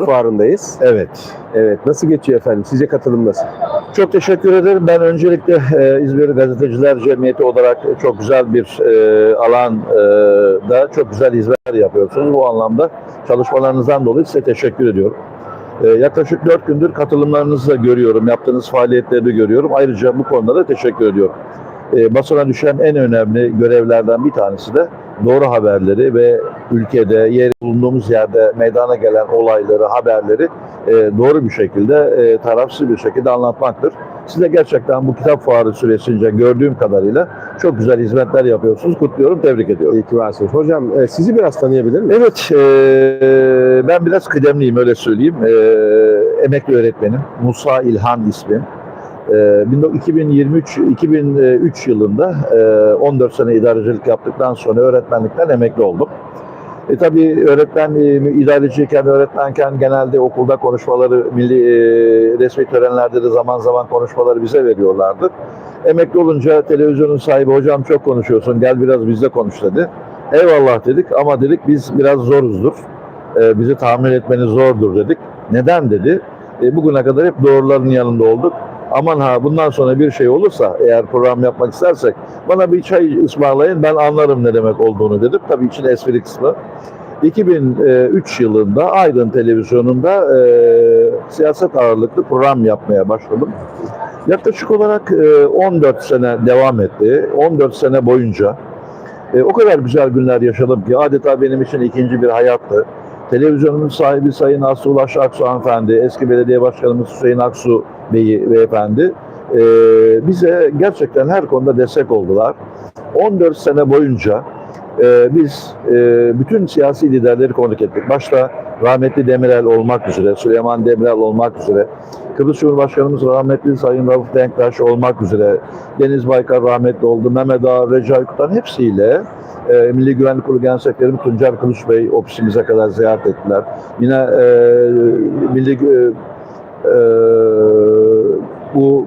fuarındayız. Evet. Evet. Nasıl geçiyor efendim? Sizce katılım nasıl? Çok teşekkür ederim. Ben öncelikle e, İzmir Gazeteciler Cemiyeti olarak çok güzel bir e, alanda çok güzel hizmetler yapıyorsunuz. Bu anlamda çalışmalarınızdan dolayı size teşekkür ediyorum. E, yaklaşık 4 gündür katılımlarınızı da görüyorum. Yaptığınız faaliyetleri de görüyorum. Ayrıca bu konuda da teşekkür ediyorum. E, basına düşen en önemli görevlerden bir tanesi de doğru haberleri ve ülkede, yer bulunduğumuz yerde meydana gelen olayları, haberleri e, doğru bir şekilde, e, tarafsız bir şekilde anlatmaktır. Siz de gerçekten bu kitap fuarı süresince gördüğüm kadarıyla çok güzel hizmetler yapıyorsunuz. Kutluyorum, tebrik ediyorum. İyi ki varsınız. Hocam e, sizi biraz tanıyabilir miyim? Evet, e, ben biraz kıdemliyim öyle söyleyeyim. E, emekli öğretmenim. Musa İlhan ismim. E, 2023 2003 yılında e, 14 sene idarecilik yaptıktan sonra öğretmenlikten emekli oldum. E tabii öğretmen, e, idareciyken, öğretmenken genelde okulda konuşmaları, milli e, resmi törenlerde de zaman zaman konuşmaları bize veriyorlardı. Emekli olunca televizyonun sahibi hocam çok konuşuyorsun gel biraz bizle konuş dedi. Eyvallah dedik ama dedik biz biraz zoruzdur. E, bizi tahmin etmeniz zordur dedik. Neden dedi. E, bugüne kadar hep doğruların yanında olduk. Aman ha bundan sonra bir şey olursa eğer program yapmak istersek bana bir çay ısmarlayın ben anlarım ne demek olduğunu dedim. Tabii için espri kısmı. 2003 yılında Aydın Televizyonu'nda e, siyaset ağırlıklı program yapmaya başladım. Yaklaşık olarak e, 14 sene devam etti. 14 sene boyunca e, o kadar güzel günler yaşadım ki adeta benim için ikinci bir hayattı. Televizyonun sahibi Sayın Aslı Ulaş Aksu hanımefendi, eski belediye başkanımız Hüseyin Aksu Bey'i beyefendi e, bize gerçekten her konuda destek oldular. 14 sene boyunca e, biz e, bütün siyasi liderleri konuk ettik. Başta rahmetli Demirel olmak üzere, Süleyman Demirel olmak üzere, Kıbrıs Cumhurbaşkanımız rahmetli Sayın Rauf Denktaş olmak üzere, Deniz Baykar rahmetli oldu, Mehmet Ağa, Recai Kutan hepsiyle e, Milli Güvenlik Kurulu Genel Sekreteri Tuncer Kılıç Bey ofisimize kadar ziyaret ettiler. Yine e, Milli e, e, bu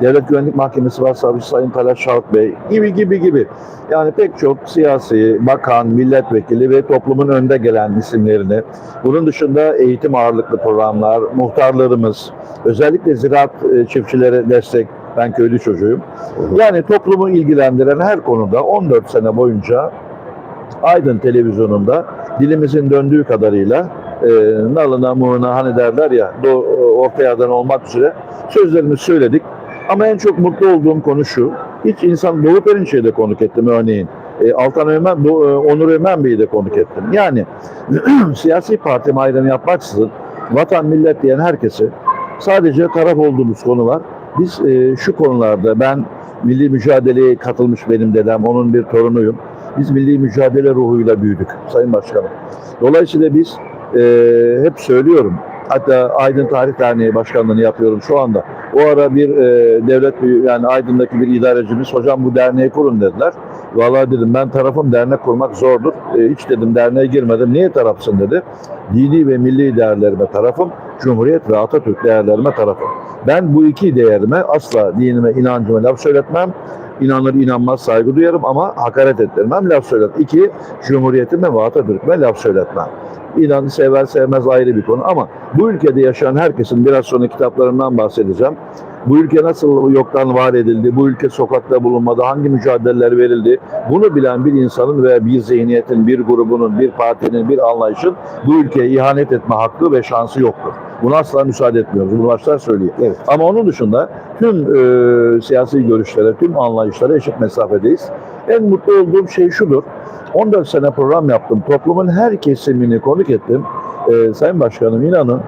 Devlet Güvenlik Mahkemesi var Savcı Sayın Talat Şavk Bey gibi gibi gibi. Yani pek çok siyasi, bakan, milletvekili ve toplumun önde gelen isimlerini. Bunun dışında eğitim ağırlıklı programlar, muhtarlarımız, özellikle ziraat e, çiftçilere destek, ben köylü çocuğuyum. Yani toplumu ilgilendiren her konuda 14 sene boyunca Aydın televizyonunda dilimizin döndüğü kadarıyla e, nalına muğuna hani derler ya do, orta yerden olmak üzere sözlerimizi söyledik. Ama en çok mutlu olduğum konu şu. Hiç insan Doğu Perinçek'i de konuk ettim örneğin. E, Altan Ömen, Do- e, Onur Ömen Bey'i de konuk ettim. Yani siyasi parti ayrımı yapmaksızın vatan millet diyen herkesi sadece taraf olduğumuz konu var. Biz e, şu konularda ben milli mücadeleye katılmış benim dedem, onun bir torunuyum. Biz milli mücadele ruhuyla büyüdük Sayın Başkanım. Dolayısıyla biz e, hep söylüyorum. Hatta Aydın Tarih Derneği Başkanlığı'nı yapıyorum şu anda. O ara bir e, devlet yani Aydın'daki bir idarecimiz hocam bu derneği kurun dediler. Vallahi dedim ben tarafım dernek kurmak zordur. E, hiç dedim derneğe girmedim. Niye tarafsın dedi. Dini ve milli değerlerime tarafım. Cumhuriyet ve Atatürk değerlerime tarafım. Ben bu iki değerime asla dinime, inancıma laf söyletmem. İnanır inanmaz saygı duyarım ama hakaret ettirmem, laf söyletmem. İki, Cumhuriyetime ve Atatürk'üme laf söyletmem. İnan sever sevmez ayrı bir konu ama bu ülkede yaşayan herkesin biraz sonra kitaplarından bahsedeceğim. Bu ülke nasıl yoktan var edildi, bu ülke sokakta bulunmadı, hangi mücadeleler verildi, bunu bilen bir insanın ve bir zihniyetin, bir grubunun, bir partinin, bir anlayışın bu ülkeye ihanet etme hakkı ve şansı yoktur. Buna asla müsaade etmiyoruz. Bunu baştan söyleyeyim. Evet. Ama onun dışında tüm e, siyasi görüşlere, tüm anlayışlara eşit mesafedeyiz. En mutlu olduğum şey şudur. 14 sene program yaptım. Toplumun her kesimini konuk ettim. E, Sayın Başkanım inanın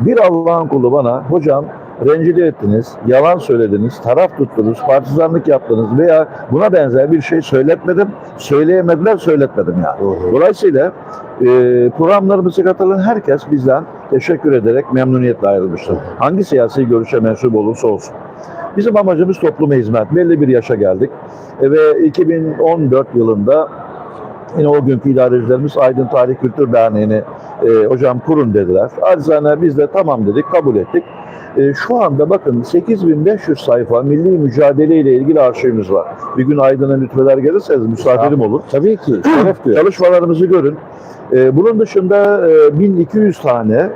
bir Allah'ın kulu bana hocam rencide ettiniz, yalan söylediniz, taraf tuttunuz, partizanlık yaptınız veya buna benzer bir şey söyletmedim, söyleyemediler, söyletmedim yani. Hı. Dolayısıyla e, programlarımıza katılan herkes bizden teşekkür ederek memnuniyetle ayrılmıştır. Hangi siyasi görüşe mensup olursa olsun. Bizim amacımız topluma hizmet. Belli bir yaşa geldik. E, ve 2014 yılında yine o günkü idarecilerimiz Aydın Tarih Kültür Derneği'ni E, hocam kurun dediler. Acizane biz de tamam dedik, kabul ettik. E, şu anda bakın 8500 sayfa milli mücadele ile ilgili arşivimiz var. Bir gün Aydın'a lütfeder gelirseniz misafirim olur. Tabii ki. Şeref. Çalışmalarımızı görün. E, bunun dışında e, 1200 tane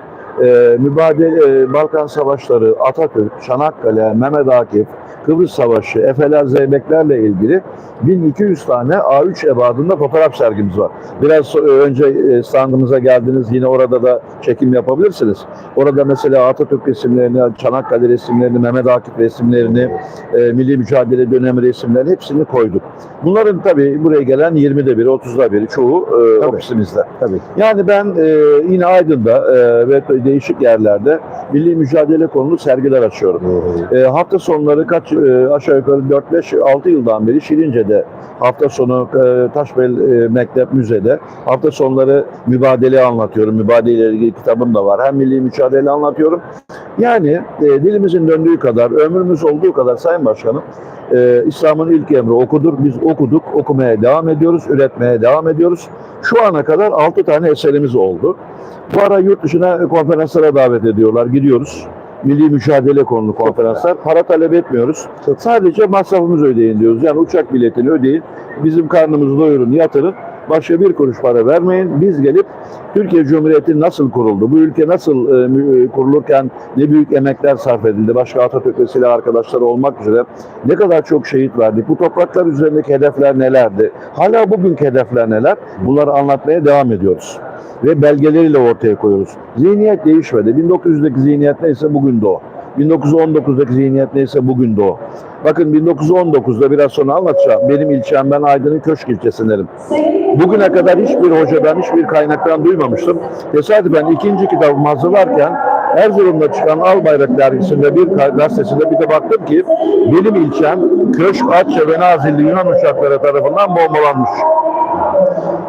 e, mübadele e, Balkan Savaşları, Atatürk, Çanakkale, Mehmet Akif, Kıbrıs Savaşı, Efeler, Zeybeklerle ilgili 1200 tane A3 ebadında fotoğraf sergimiz var. Biraz önce e, standımıza geldiniz yine orada da çekim yapabilirsiniz. Orada mesela Atatürk resimlerini, Çanakkale resimlerini, Mehmet Akif resimlerini, e, Milli Mücadele dönemi resimlerini hepsini koyduk. Bunların tabii buraya gelen 20'de biri, 30'da biri çoğu e, Tabii. ofisimizde. Tabii. Yani ben yine Aydın'da ve değişik yerlerde milli mücadele konulu sergiler açıyorum. E, hafta sonları kaç aşağı yukarı 4-5-6 yıldan beri Şirince'de hafta sonu e, Taşbel e, Mektep Müze'de hafta sonları mübadele anlatıyorum. Mübadele ilgili kitabım da var. Hem milli mücadele anlatıyorum. Yani e, dilimizin döndüğü kadar, ömrümüz olduğu kadar Sayın Başkanım e, İslam'ın ilk emri okudur. Biz okuduk, okumaya devam ediyoruz, üretmeye devam ediyoruz. Şu ana kadar 6 tane eserimiz oldu. Bu ara yurt dışına konferanslara davet ediyorlar. Gidiyoruz. Milli mücadele konulu konferanslar. Para talep etmiyoruz. Sadece masrafımızı ödeyin diyoruz. Yani uçak biletini ödeyin. Bizim karnımızı doyurun, yatırın. Başka bir kuruş para vermeyin. Biz gelip Türkiye Cumhuriyeti nasıl kuruldu? Bu ülke nasıl e, e, kurulurken ne büyük emekler sarf edildi? Başka Atatürk ve silah arkadaşları olmak üzere ne kadar çok şehit verdik? Bu topraklar üzerindeki hedefler nelerdi? Hala bugünkü hedefler neler? Bunları anlatmaya devam ediyoruz. Ve belgeleriyle ortaya koyuyoruz. Zihniyet değişmedi. 1900'deki zihniyet neyse bugün de o. 1919'daki zihniyet neyse bugün de o. Bakın 1919'da biraz sonra anlatacağım. Benim ilçem ben Aydın'ın Köşk ilçesindenim. Bugüne kadar hiçbir hocadan, hiçbir kaynaktan duymamıştım. Tesadüfen ikinci kitabımı hazırlarken Erzurum'da çıkan Albayrak dergisinde bir gazetesinde bir de baktım ki benim ilçem Köşk, Atça ve Nazilli Yunan uçakları tarafından bombalanmış.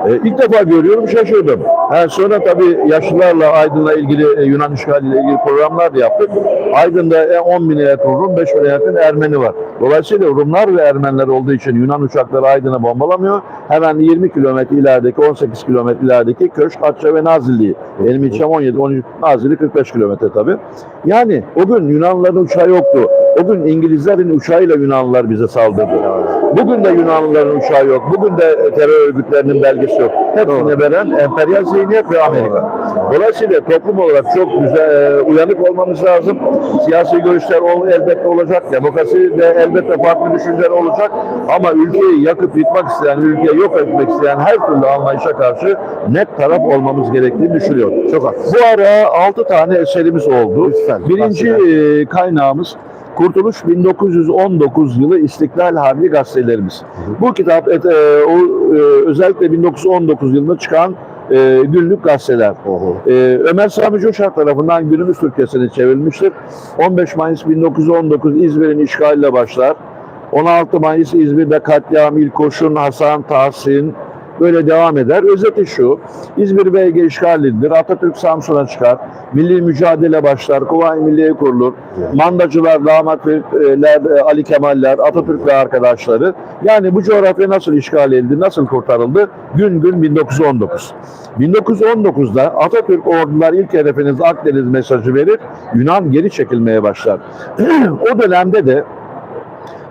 E, ilk defa görüyorum şaşırdım. Ha, sonra tabii yaşlılarla Aydın'la ilgili e, Yunan işgaliyle ilgili programlar da yaptık. Aydın'da e, 10 bine yakın Rum, 5 bine yakın Ermeni var. Dolayısıyla Rumlar ve Ermeniler olduğu için Yunan uçakları Aydın'a bombalamıyor. Hemen 20 kilometre ilerideki, 18 kilometre ilerideki Köşk, Atça ve Nazilli'yi. Benim ilçem 17, 13, Nazilli 45 kilometre tabii. Yani o gün Yunanlıların uçağı yoktu. O gün İngilizlerin uçağıyla Yunanlılar bize saldırdı. Bugün de Yunanlıların uçağı yok. Bugün de terör örgütlerinin belgesi yok. Hepsini veren emperyal zihniyet ve Amerika. Dolayısıyla toplum olarak çok güzel, e, uyanık olmamız lazım. Siyasi görüşler elbette olacak. Demokrasi de elbette farklı düşünceler olacak. Ama ülkeyi yakıp yıkmak isteyen, ülkeyi yok etmek isteyen her türlü anlayışa karşı net taraf olmamız gerektiğini düşünüyorum. Çok haklısın. Bu ara 6 tane eserimiz oldu. Lütfen, Birinci e, kaynağımız Kurtuluş 1919 yılı İstiklal Harbi gazetelerimiz. Bu kitap et, e, o, e, özellikle 1919 yılında çıkan e, günlük gazeteler. Ee, Ömer Sami Coşar tarafından günümüz Türkçesine çevrilmiştir. 15 Mayıs 1919 İzmir'in işgaliyle başlar. 16 Mayıs İzmir'de katliam, ilk koşun, Hasan, Tahsin böyle devam eder. Özeti şu, İzmir Beyge işgalidir. Atatürk Samsun'a çıkar. Milli mücadele başlar. Kuvayi Milliye kurulur. Mandacılar, damatlar, Ali Kemaller, Atatürk ve arkadaşları. Yani bu coğrafya nasıl işgal edildi, nasıl kurtarıldı? Gün gün 1919. 1919'da Atatürk ordular ilk hedefiniz Akdeniz mesajı verir. Yunan geri çekilmeye başlar. o dönemde de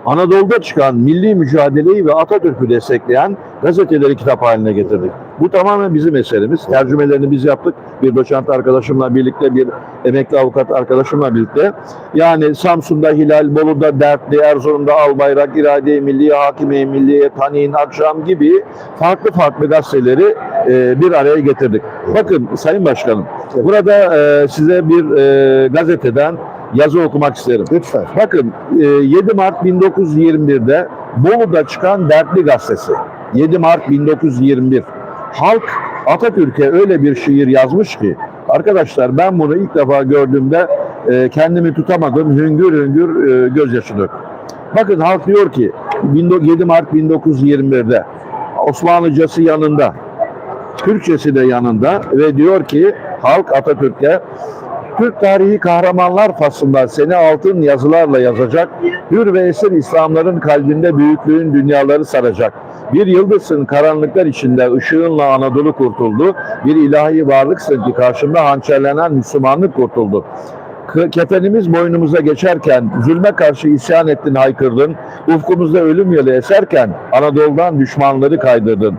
Anadolu'da çıkan milli mücadeleyi ve Atatürk'ü destekleyen gazeteleri kitap haline getirdik. Bu tamamen bizim eserimiz. Tercümelerini biz yaptık. Bir doçent arkadaşımla birlikte, bir emekli avukat arkadaşımla birlikte. Yani Samsun'da Hilal, Bolu'da Dertli, Erzurum'da Albayrak, İrade-i Milliye, Hakime-i Milliye, Tanin, Akşam gibi farklı farklı gazeteleri e, bir araya getirdik. Bakın Sayın Başkanım, burada e, size bir e, gazeteden yazı okumak isterim. Lütfen. Bakın e, 7 Mart 1921'de Bolu'da çıkan Dertli Gazetesi. 7 Mart 1921. Halk Atatürk'e öyle bir şiir yazmış ki arkadaşlar ben bunu ilk defa gördüğümde e, kendimi tutamadım. Hüngür hüngür e, gözyaşı döktüm. Bakın halk diyor ki 7 Mart 1921'de Osmanlıcası yanında, Türkçesi de yanında ve diyor ki halk Atatürk'e Türk tarihi kahramanlar faslında seni altın yazılarla yazacak. Hür ve esir İslamların kalbinde büyüklüğün dünyaları saracak. Bir yıldızsın karanlıklar içinde ışığınla Anadolu kurtuldu. Bir ilahi varlıksın ki karşımda hançerlenen Müslümanlık kurtuldu. Kefenimiz boynumuza geçerken zulme karşı isyan ettin haykırdın. Ufkumuzda ölüm yolu eserken Anadolu'dan düşmanları kaydırdın.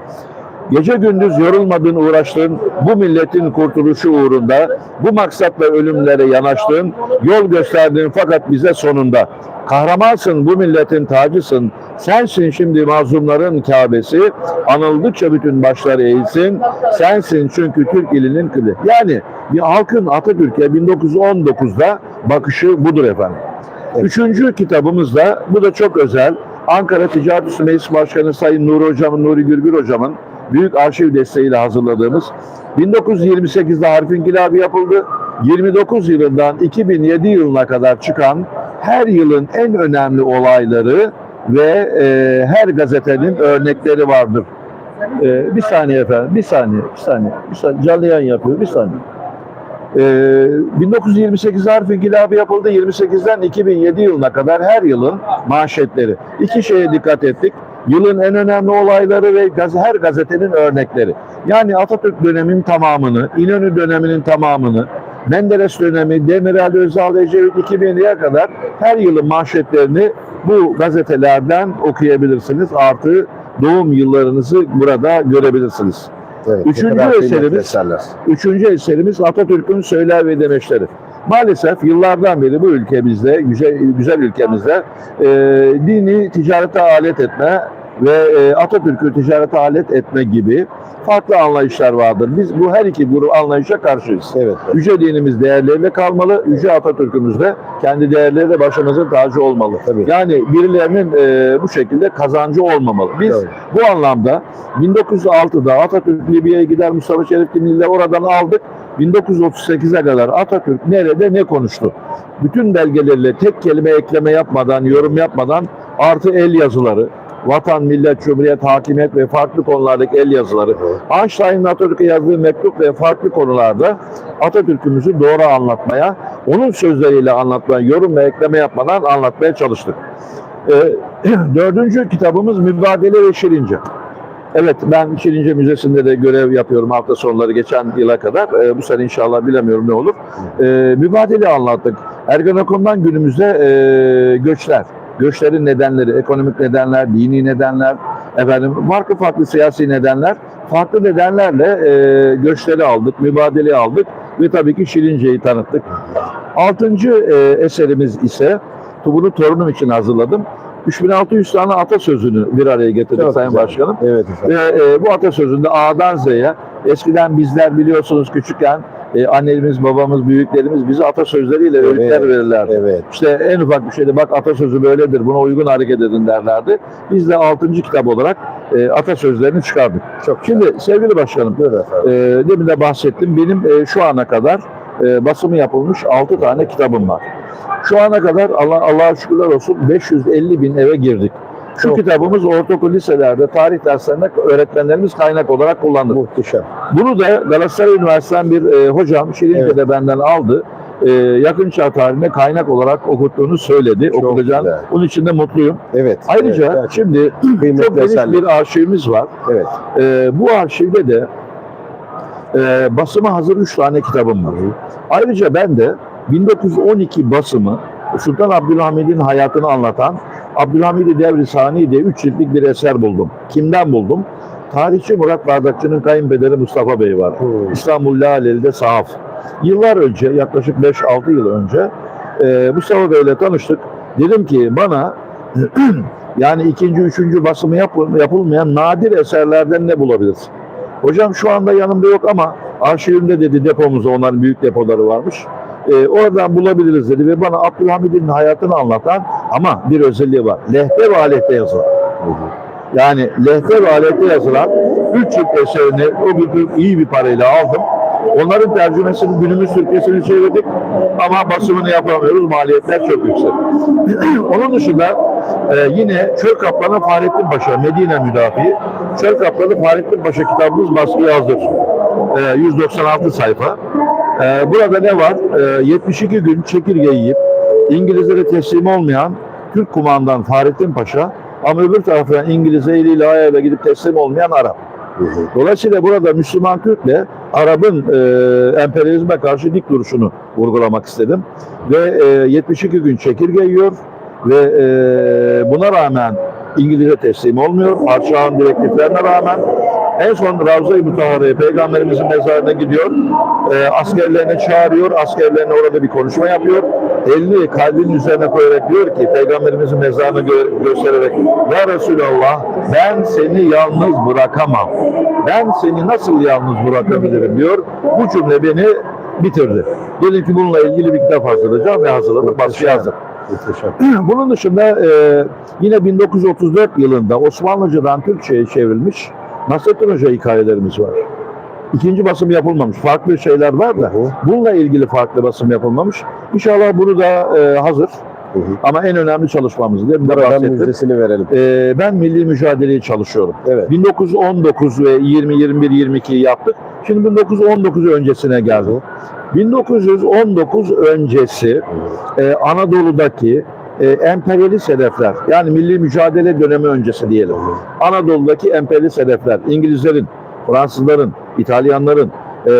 Gece gündüz yorulmadın uğraştın, bu milletin kurtuluşu uğrunda, bu maksatla ölümlere yanaştın, yol gösterdin fakat bize sonunda. Kahramansın, bu milletin tacısın, sensin şimdi mazlumların Kabe'si, anıldıkça bütün başlar eğilsin, sensin çünkü Türk ilinin kılı. Yani bir halkın Atatürk'e 1919'da bakışı budur efendim. Üçüncü kitabımız da, bu da çok özel, Ankara Ticaret Üstü Meclis Başkanı Sayın Nuri Hocam'ın, Nuri Gürgür Hocam'ın büyük arşiv desteğiyle hazırladığımız 1928'de harf inkılabı yapıldı. 29 yılından 2007 yılına kadar çıkan her yılın en önemli olayları ve e, her gazetenin örnekleri vardır. E, bir saniye efendim, bir saniye, bir saniye, bir saniye. Canlı yayın yapıyor, bir saniye. Ee, 1928 harf inkılabı yapıldı. 28'den 2007 yılına kadar her yılın manşetleri. İki şeye dikkat ettik. Yılın en önemli olayları ve her gazetenin örnekleri. Yani Atatürk döneminin tamamını, İnönü döneminin tamamını, Menderes dönemi, Demirel, Özal, Ecevit 2007'ye kadar her yılın manşetlerini bu gazetelerden okuyabilirsiniz. Artı doğum yıllarınızı burada görebilirsiniz. Evet, Üçüncü eserimiz- eserler. Üçüncü eserimiz Atatürk'ün söyler ve demeçleri. Maalesef yıllardan beri bu ülkemizde, güzel, güzel ülkemizde e, dini ticarete alet etme ve e, Atatürk'ü ticarete alet etme gibi farklı anlayışlar vardır. Biz bu her iki grup anlayışa karşıyız. Evet. Yüce dinimiz değerleriyle kalmalı, Yüce Atatürk'ümüz de kendi değerleri başımızın tacı olmalı. Tabii. Yani birilerinin e, bu şekilde kazancı olmamalı. Biz Doğru. bu anlamda 1906'da Atatürk Libya'ya gider Mustafa Şerif Dinli'yle oradan aldık. 1938'e kadar Atatürk nerede ne konuştu? Bütün belgeleriyle tek kelime ekleme yapmadan, yorum yapmadan artı el yazıları, vatan, millet, cumhuriyet, hakimiyet ve farklı konulardaki el yazıları. Einstein'ın Atatürk'e yazdığı mektup ve farklı konularda Atatürk'ümüzü doğru anlatmaya, onun sözleriyle anlatmaya, yorum ve ekleme yapmadan anlatmaya çalıştık. Ee, dördüncü kitabımız Mübadele ve Şirince. Evet ben Şirince Müzesi'nde de görev yapıyorum hafta sonları geçen yıla kadar. Ee, bu sene inşallah bilemiyorum ne olur. Ee, mübadele anlattık. Ergenekon'dan günümüzde e, göçler. Göçlerin nedenleri, ekonomik nedenler, dini nedenler, efendim farklı farklı siyasi nedenler. Farklı nedenlerle e, göçleri aldık, mübadeleyi aldık ve tabii ki Şirince'yi tanıttık. Altıncı e, eserimiz ise bunu torunum için hazırladım. 3600 tane atasözünü bir araya getirdik Çok Sayın güzel. Başkanım. Evet efendim. Ve e, bu atasözünde A'dan Z'ye eskiden bizler biliyorsunuz küçükken e, annemiz, babamız, büyüklerimiz bize atasözleriyle Evet, öğütler verirlerdi. Evet. İşte en ufak bir şeyde bak atasözü böyledir, buna uygun hareket edin derlerdi. Biz de 6. kitap olarak e, atasözlerini çıkardık. Çok Şimdi sevgili başkanım, efendim. e, demin de bahsettim. Benim e, şu ana kadar e, basımı yapılmış 6 tane kitabım var. Şu ana kadar Allah Allah'a şükürler olsun 550 bin eve girdik. Şu Çok. kitabımız ortaokul liselerde, tarih derslerinde öğretmenlerimiz kaynak olarak kullandı. Muhteşem. Bunu da Galatasaray Üniversitesi'nden bir e, hocam Şirince'de benden aldı. E, yakın çağ tarihine kaynak olarak okuttuğunu söyledi. Çok Okutacağını. güzel. Bunun için de mutluyum. Evet. Ayrıca evet, şimdi çok geniş bir arşivimiz var. Evet. E, bu arşivde de e, basıma hazır 3 tane kitabım var. Ayrıca ben de 1912 basımı Sultan Abdülhamid'in hayatını anlatan Abdülhamid-i Devri Sani diye 3 ciltlik bir eser buldum. Kimden buldum? Tarihçi Murat Bardakçı'nın kayınpederi Mustafa Bey var. Hmm. İstanbul Laleli'de sahaf. Yıllar önce, yaklaşık 5-6 yıl önce e, Mustafa Bey'le tanıştık. Dedim ki bana yani ikinci, üçüncü basımı yap- yapılmayan nadir eserlerden ne bulabilirsin? Hocam şu anda yanımda yok ama arşivimde dedi depomuzda onların büyük depoları varmış. E, oradan bulabiliriz dedi ve bana Abdülhamid'in hayatını anlatan ama bir özelliği var. Lehte ve alette yazılan. Yani lehte ve alette yazılan üç cilt eserini o gün iyi bir parayla aldım. Onların tercümesini günümüz Türkçesini çevirdik ama basımını yapamıyoruz. Maliyetler çok yüksek. Onun dışında e, yine Çöl Kaplanı Fahrettin Paşa, Medine Müdafi. Çöl Kaplanı Fahrettin Paşa kitabımız baskıya hazır. E, 196 sayfa. Ee, burada ne var? Ee, 72 gün çekirge yiyip İngilizlere teslim olmayan Türk kumandan Fahrettin Paşa ama öbür taraftan İngiliz eliyle ayağıyla gidip teslim olmayan Arap. Dolayısıyla burada Müslüman Türk'le Arap'ın e, emperyalizme karşı dik duruşunu vurgulamak istedim. Ve e, 72 gün çekirge yiyor ve e, buna rağmen İngiliz'e teslim olmuyor. Padişahın direktiflerine rağmen en son Ravza-i Mutahara'ya Peygamberimizin mezarına gidiyor. E, askerlerini çağırıyor. Askerlerine orada bir konuşma yapıyor. Elini kalbinin üzerine koyarak diyor ki Peygamberimizin mezarını gö- göstererek Ya Resulallah ben seni yalnız bırakamam. Ben seni nasıl yalnız bırakabilirim diyor. Bu cümle beni bitirdi. Dedim ki bununla ilgili bir kitap hazırlayacağım ve hazırladım. Hazır. Muhteşem. Bunun dışında e, yine 1934 yılında Osmanlıcadan Türkçe'ye çevrilmiş Nasrettin Hoca hikayelerimiz var. İkinci basım yapılmamış. Farklı şeyler var da Hı hı. bununla ilgili farklı basım yapılmamış. İnşallah bunu da e, hazır. Hı hı. Ama en önemli çalışmamız. De Buradan bahsettim. müjdesini verelim. E, ben milli mücadeleyi çalışıyorum. Evet. 1919 ve 20, 21, 22 yaptık. Şimdi 1919 öncesine geldik. 1919 öncesi e, Anadolu'daki e, emperyalist hedefler yani milli mücadele dönemi öncesi diyelim. Anadolu'daki emperyalist hedefler İngilizlerin, Fransızların, İtalyanların, e,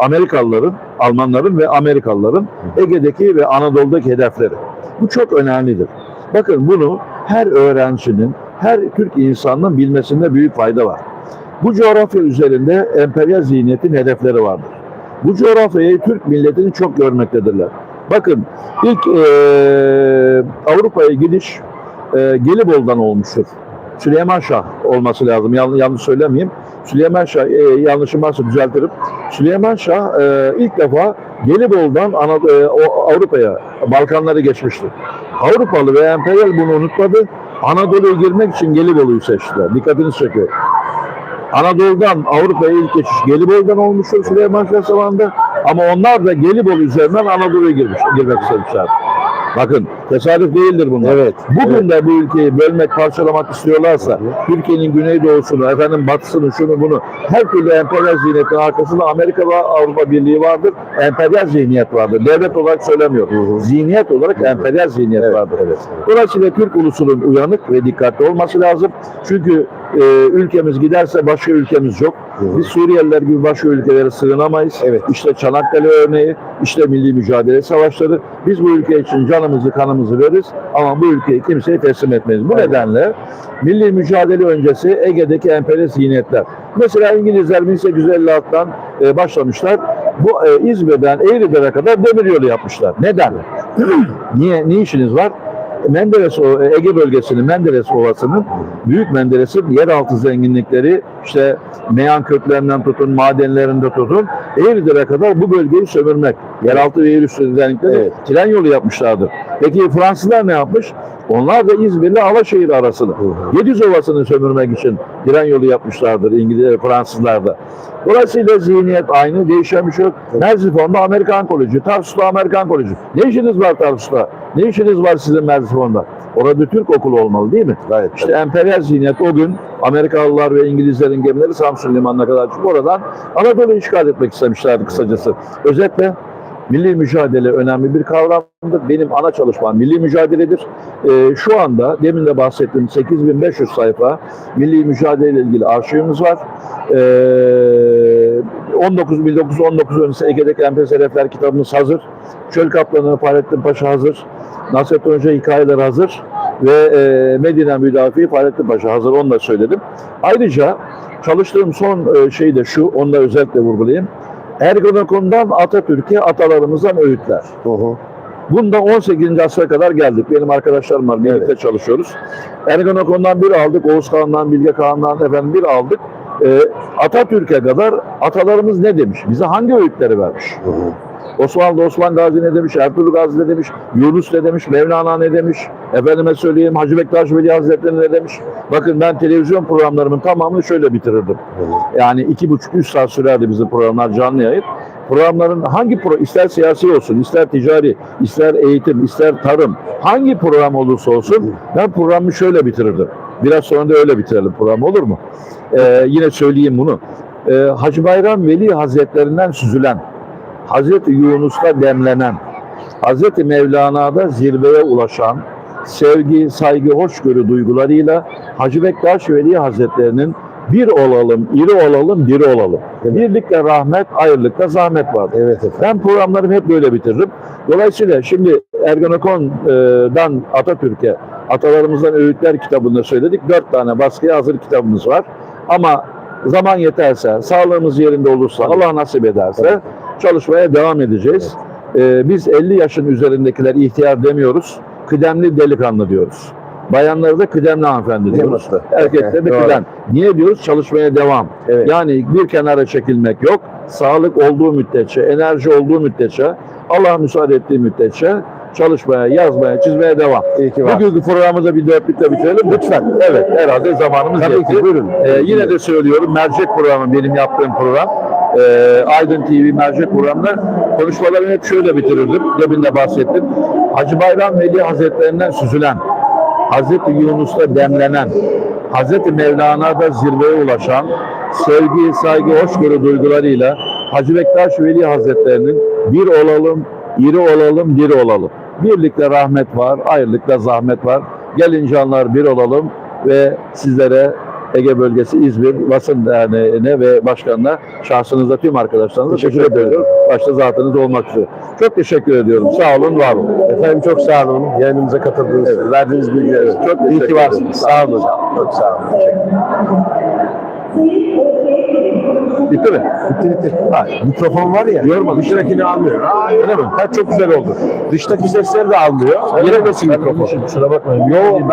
Amerikalıların, Almanların ve Amerikalıların Ege'deki ve Anadolu'daki hedefleri. Bu çok önemlidir. Bakın bunu her öğrencinin, her Türk insanının bilmesinde büyük fayda var. Bu coğrafya üzerinde emperyal zihniyetin hedefleri vardır. Bu coğrafyayı Türk milletini çok görmektedirler. Bakın ilk eee, Avrupa'ya gidiş eee Gelibolu'dan olmuştur. Süleyman Şah olması lazım. Yan- yanlış söylemeyeyim. Süleyman Şah, eee, yanlışım varsa düzeltirim. Süleyman Şah eee, ilk defa Gelibolu'dan Ana- o- Avrupa'ya, Balkanları geçmiştir. Avrupalı ve emperyal bunu unutmadı. Anadolu'ya girmek için Gelibolu'yu seçtiler. Dikkatini çekiyor. Anadolu'dan Avrupa'ya ilk geçiş Gelibolu'dan olmuştur Süleyman Şah zamanında. Ama onlar da Gelibolu üzerinden Anadolu'ya girmiş, girmek istemişler. Bakın tesadüf değildir bunlar. Evet. Bugün de bu ülkeyi bölmek, parçalamak istiyorlarsa Türkiye'nin güneydoğusunu, efendim batısını, şunu bunu her türlü emperyal zihniyetin arkasında Amerika ve Avrupa Birliği vardır. Emperyal zihniyet vardır. Devlet olarak hı. Zihniyet olarak emperyal zihniyet Evet, vardır. evet. Dolayısıyla Türk ulusunun uyanık ve dikkatli olması lazım. Çünkü e, ülkemiz giderse başka ülkemiz yok. Biz Suriyeliler gibi başka ülkelere sığınamayız. Evet. İşte Çanakkale örneği, işte milli mücadele savaşları. Biz bu ülke için canımızı kanımızı veririz ama bu ülkeyi kimseye teslim etmeyiz. Bu Evet. nedenle milli mücadele öncesi Ege'deki emperyal zihniyetler. Mesela İngilizler 1856'dan e, başlamışlar. Bu e, İzmir'den Eğridir'e kadar demiryolu yapmışlar. Neden? Niye? Ne işiniz var? Menderes o Ege bölgesinin Menderes Ovası'nın Büyük Menderes'in yeraltı zenginlikleri işte meyan köklerinden tutun, madenlerinde tutun Eğridir'e kadar bu bölgeyi sömürmek. Yeraltı ve yer üstü zenginlikleri Evet. tren yolu yapmışlardır. Peki Fransızlar ne yapmış? Onlar da İzmir'le Alaşehir arasını. Gediz Ovası'nı sömürmek için tren yolu yapmışlardır İngiliz Fransızlar da. Dolayısıyla zihniyet aynı, değişen bir şey yok. Merzifon'da Amerikan Koleji, Tarsus'ta Amerikan Koleji. Ne işiniz var Tarsus'ta? Ne işiniz var sizin Merzifon'da? Orada Türk okulu olmalı değil mi? Gayet İşte emperyal zihniyet o gün Amerikalılar ve İngilizlerin gemileri Samsun Limanı'na kadar çıkıp oradan Anadolu'yu işgal etmek istemişlerdi kısacası. Özetle milli mücadele önemli bir kavramdır. Benim ana çalışmam milli mücadeledir. Ee, şu anda demin de bahsettiğim 8500 sayfa milli mücadele ile ilgili arşivimiz var. Ee, 19 1919 öncesi Ege'deki Enfes Hedefler kitabımız hazır. Çöl Kaplanı Fahrettin Paşa hazır. Nasrettin Hoca hikayeler hazır ve e, Medine Müdafi Fahrettin Paşa hazır onu da söyledim. Ayrıca çalıştığım son e, şey de şu, onu da özellikle vurgulayayım. Ergonokon'dan Atatürk'e atalarımızdan öğütler. Hı. Bunda 18. asra kadar geldik. Benim arkadaşlarım var, birlikte Evet. çalışıyoruz. Ergonokon'dan bir aldık, Oğuz Kağan'dan, Bilge Kağan'dan efendim bir aldık. Ee, Atatürk'e kadar atalarımız ne demiş? Bize hangi öğütleri vermiş? Hı hı. Osmanlı Osman Gazi ne demiş, Ertuğrul Gazi ne demiş, Yunus ne demiş, Mevlana ne demiş, efendime söyleyeyim Hacı Bektaş Veli Hazretleri ne demiş. Bakın ben televizyon programlarımın tamamını şöyle bitirirdim. Yani iki buçuk, üç saat sürerdi bizim programlar canlı yayın. Programların hangi pro, ister siyasi olsun, ister ticari, ister eğitim, ister tarım, hangi program olursa olsun ben programı şöyle bitirirdim. Biraz sonra da öyle bitirelim program olur mu? Ee, yine söyleyeyim bunu. Ee, Hacı Bayram Veli Hazretlerinden süzülen Hazreti Yunus'ta demlenen, Hazreti Mevlana'da zirveye ulaşan sevgi, saygı, hoşgörü duygularıyla Hacı Bektaş Veli Hazretlerinin bir olalım, iri olalım, diri olalım. Birlikte rahmet, ayrılıkta zahmet vardır. Evet efendim. Ben programlarımı hep böyle bitiririm. Dolayısıyla şimdi Ergenekon'dan Atatürk'e, atalarımızdan öğütler kitabında söyledik. Dört tane baskıya hazır kitabımız var. Ama zaman yeterse, sağlığımız yerinde olursa, Allah nasip ederse Evet. Çalışmaya devam edeceğiz. Ee, biz 50 yaşın üzerindekiler ihtiyar demiyoruz. Kıdemli delikanlı diyoruz. Bayanları da kıdemli hanımefendi diyoruz. Erkekleri de kıdem. Niye diyoruz? Çalışmaya devam. Evet. Yani bir kenara çekilmek yok. Sağlık olduğu müddetçe, enerji olduğu müddetçe, Allah müsaade ettiği müddetçe çalışmaya, yazmaya, çizmeye devam. İyi ki var. Bugünkü programı da bir dörtlükle bitirelim lütfen. Evet, herhalde zamanımız Tabii yetti. ki, buyurun. Ee, yine de söylüyorum, mercek programı benim yaptığım program. Ee, Aydın TV mercek programında konuşmalarımı hep şöyle bitirirdim. Demin de bahsettim. Hacı Bayram Veli Hazretlerinden süzülen, Hazreti Yunus'ta demlenen, Hazreti Mevlana'da zirveye ulaşan sevgi, saygı, hoşgörü duygularıyla Hacı Bektaş Veli Hazretlerinin bir olalım, iri olalım, diri olalım. Birlikte rahmet var, ayrılıkta zahmet var. Gelin canlar bir olalım ve sizlere Ege Bölgesi İzmir Basın Derneği'ne ve başkanına şahsınızda tüm arkadaşlarınıza Teşekkür teşekkür, ederim. ediyorum. Başta zatınız olmak üzere. Çok teşekkür ediyorum. Sağ olun, var olun. Efendim çok sağ olun. Yayınımıza katıldığınız için. Verdiğiniz bilgiler için. Çok İyi teşekkür ki varsınız. Sağ olun hocam. Çok sağ olun. Bitti mi? Bitti bitti. Ha, mikrofon var ya. Yorma. Dıştakini almıyor. Aa, öyle mi? Ha, çok güzel oldu. Dıştaki sesleri de almıyor. Yine nasıl mikrofon? Kusura bakmayın. Yo